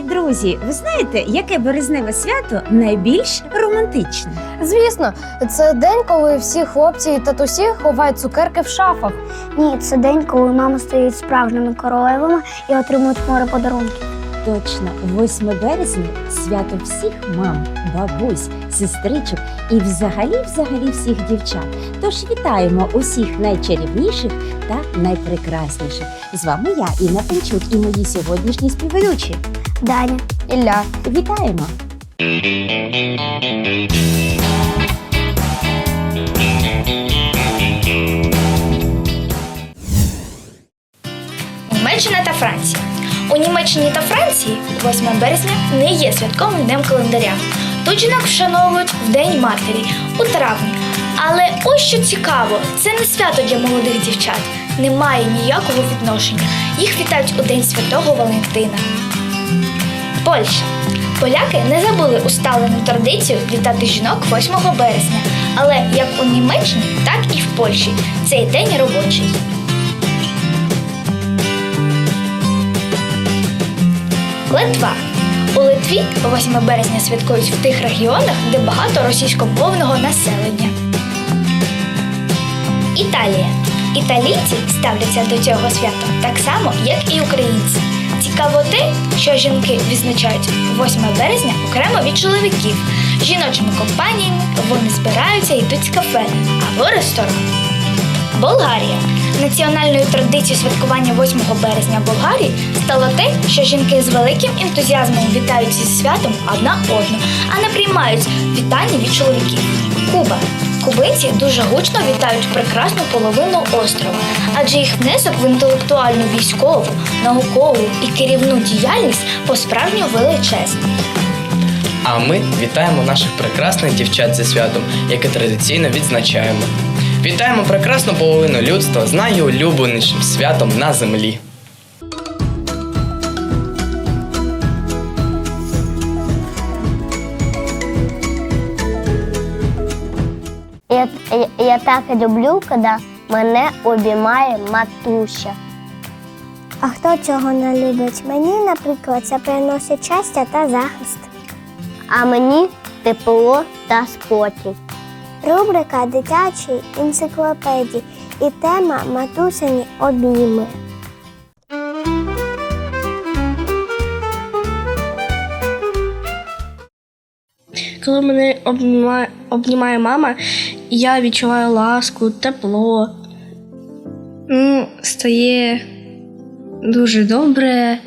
Друзі, ви знаєте, яке березневе свято найбільш романтичне? Звісно, це день, коли всі хлопці і татусі ховають цукерки в шафах. Ні, це день, коли мами стають справжніми королевами і отримують море подарунків. Точно, 8 березня свято всіх мам, бабусь, сестричок і взагалі, взагалі всіх дівчат. Тож вітаємо усіх найчарівніших та найпрекрасніших. З вами я, Інна Пенчук, і мої сьогоднішні співведучі. Даня. Ілля. Вітаємо! Німеччина та Франція. У Німеччині та Франції 8 березня не є святковим днем календаря. Тут жінок вшановують в День матері у травні. Але ось що цікаво, це не свято для молодих дівчат. Немає ніякого відношення. Їх вітають у День Святого Валентина. Польща. Поляки не забули усталену традицію вітати жінок 8 березня. Але як у Німеччині, так і в Польщі. Цей день робочий. Литва. У Литві 8 березня святкують в тих регіонах, де багато російськомовного населення. Італія. Італійці ставляться до цього свята так само, як і українці. Цікаво те, що жінки відзначають 8 березня окремо від чоловіків. Жіночими компаніями вони збираються і йдуть з кафе або ресторан. Болгарія. Національною традицією святкування 8 березня в Болгарії стало те, що жінки з великим ентузіазмом вітають зі святом одна одну, а не приймають вітання від чоловіків. Куба. Кубинці дуже гучно вітають прекрасну половину острова, адже їх внесок в інтелектуальну військову, наукову і керівну діяльність по-справжньому величезний. А ми вітаємо наших прекрасних дівчат зі святом, яке традиційно відзначаємо. Вітаємо прекрасну половину людства з найулюбленішим святом на землі. Я, так люблю, коли мене обіймає матуся. А хто цього не любить? Мені, наприклад, це приносить щастя та захист. А мені тепло та спокій. Рубрика Дитячі енциклопедії і тема Матусині обійми. Коли мене обнімає, обнімає мама, я відчуваю ласку, тепло. Ну, стає дуже добре.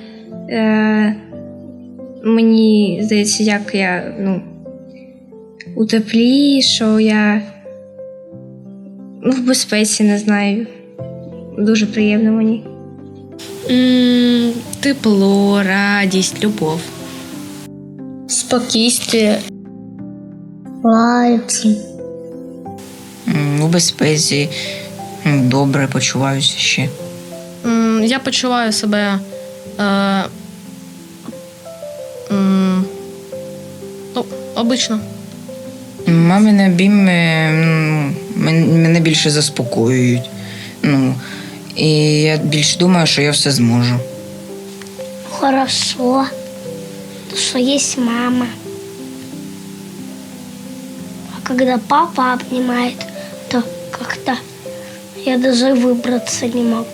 Е, мені здається, як я ну, у теплі, що я ну, в безпеці не знаю. Дуже приємно мені. Тепло, радість, любов. Спокійствие. Лайці. У безпеці добре почуваюся ще. Я почуваю себе. Е, ну, обично. Мамині обійми мене більше заспокоюють. Ну, і я більше думаю, що я все зможу. Хорошо, что есть мама. А когда папа обнимает, то как-то я даже выбраться не могу.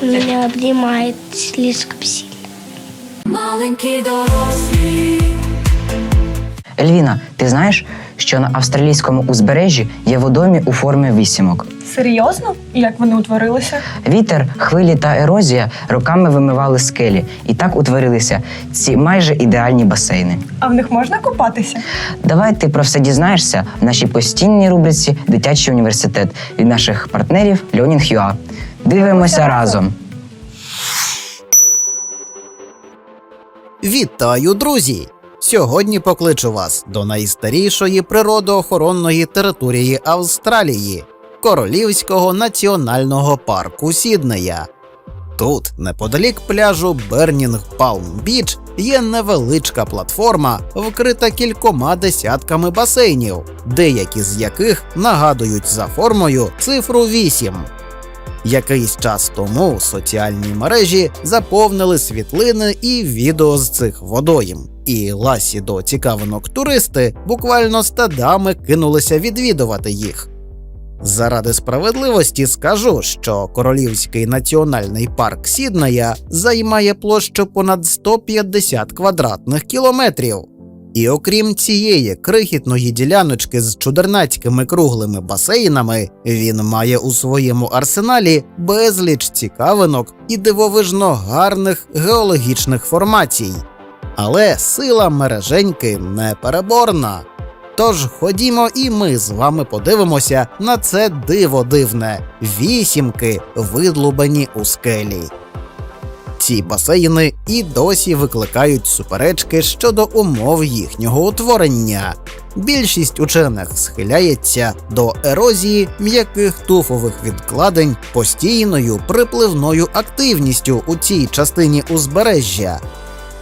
Меня обнимает слишком сильно. Ельвіна, ти знаєш, що на австралійському узбережжі є водойми у формі вісімок. Серйозно? Як вони утворилися? Вітер, хвилі та ерозія роками вимивали скелі, і так утворилися ці майже ідеальні басейни. А в них можна купатися? Давай ти про все дізнаєшся в нашій постійній рубриці Дитячий університет від наших партнерів Льонінг Юа. Дивимося разом. Вітаю, друзі! Сьогодні покличу вас до найстарішої природоохоронної території Австралії Королівського національного парку Сіднея. Тут, неподалік пляжу Бернінг Палм Біч, є невеличка платформа, вкрита кількома десятками басейнів, деякі з яких нагадують за формою цифру 8. Якийсь час тому соціальні мережі заповнили світлини і відео з цих водойм. І ласі до цікавинок туристи буквально стадами кинулися відвідувати їх. Заради справедливості скажу, що Королівський національний парк Сіднея займає площу понад 150 квадратних кілометрів. І окрім цієї крихітної діляночки з чудернацькими круглими басейнами, він має у своєму арсеналі безліч цікавинок і дивовижно гарних геологічних формацій. Але сила мереженьки непереборна. Тож ходімо і ми з вами подивимося на це диво дивне вісімки, видлубані у скелі. Ці басейни і досі викликають суперечки щодо умов їхнього утворення. Більшість учених схиляється до ерозії м'яких туфових відкладень постійною припливною активністю у цій частині узбережжя.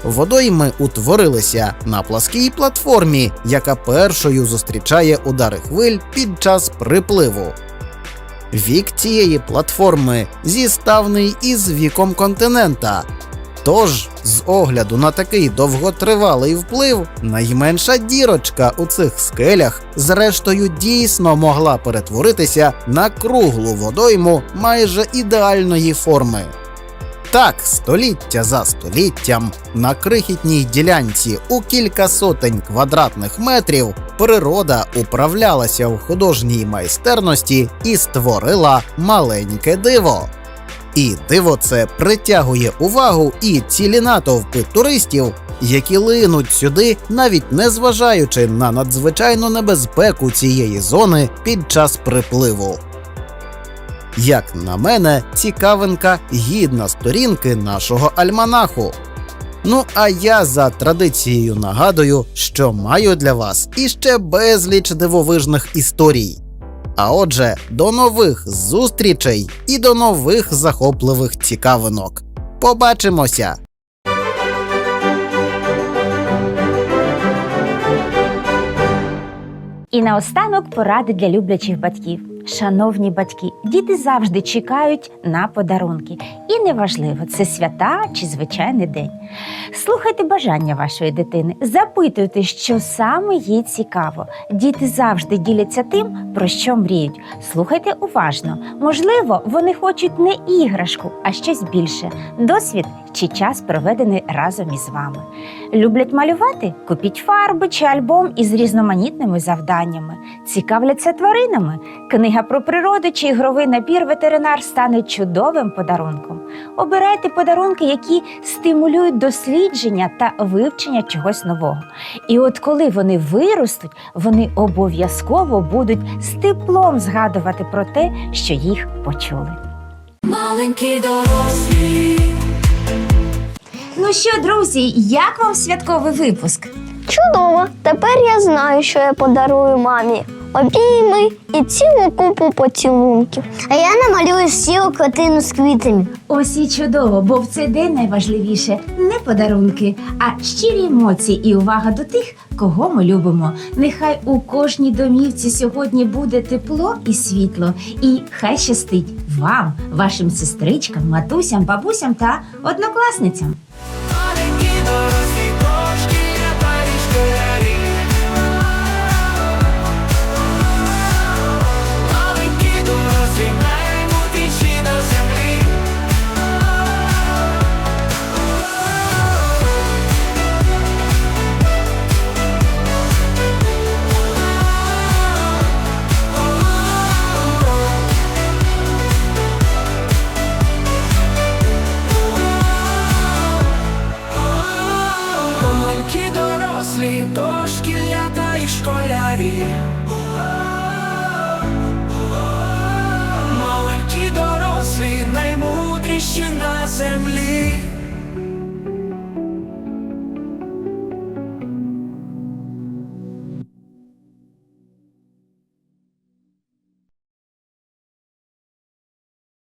Водойми утворилися на пласкій платформі, яка першою зустрічає удари хвиль під час припливу. Вік цієї платформи зіставний із віком континента. Тож, з огляду на такий довготривалий вплив, найменша дірочка у цих скелях, зрештою, дійсно могла перетворитися на круглу водойму майже ідеальної форми. Так, століття за століттям на крихітній ділянці у кілька сотень квадратних метрів природа управлялася в художній майстерності і створила маленьке диво. І диво це притягує увагу і цілі натовпи туристів, які линуть сюди, навіть не зважаючи на надзвичайну небезпеку цієї зони під час припливу. Як на мене, цікавинка гідна сторінки нашого альманаху. Ну а я за традицією нагадую, що маю для вас іще безліч дивовижних історій. А отже, до нових зустрічей і до нових захопливих цікавинок. Побачимося! І наостанок поради для люблячих батьків. Шановні батьки, діти завжди чекають на подарунки. І неважливо, це свята чи звичайний день. Слухайте бажання вашої дитини, запитуйте, що саме їй цікаво. Діти завжди діляться тим, про що мріють. Слухайте уважно. Можливо, вони хочуть не іграшку, а щось більше досвід чи час проведений разом із вами. Люблять малювати? Купіть фарби чи альбом із різноманітними завданнями. Цікавляться тваринами. Книга про природу чи ігровий набір ветеринар стане чудовим подарунком. Обирайте подарунки, які стимулюють дослідження та вивчення чогось нового. І от коли вони виростуть, вони обов'язково будуть з теплом згадувати про те, що їх почули. Маленькі дорослі. Ну що, друзі, як вам святковий випуск? Чудово! Тепер я знаю, що я подарую мамі. Обійми і цілу купу поцілунків. А я намалюю сілу картину з квітами. Ось і чудово, бо в цей день найважливіше не подарунки, а щирі емоції і увага до тих, кого ми любимо. Нехай у кожній домівці сьогодні буде тепло і світло, і хай щастить вам, вашим сестричкам, матусям, бабусям та однокласницям. Маленькі землі.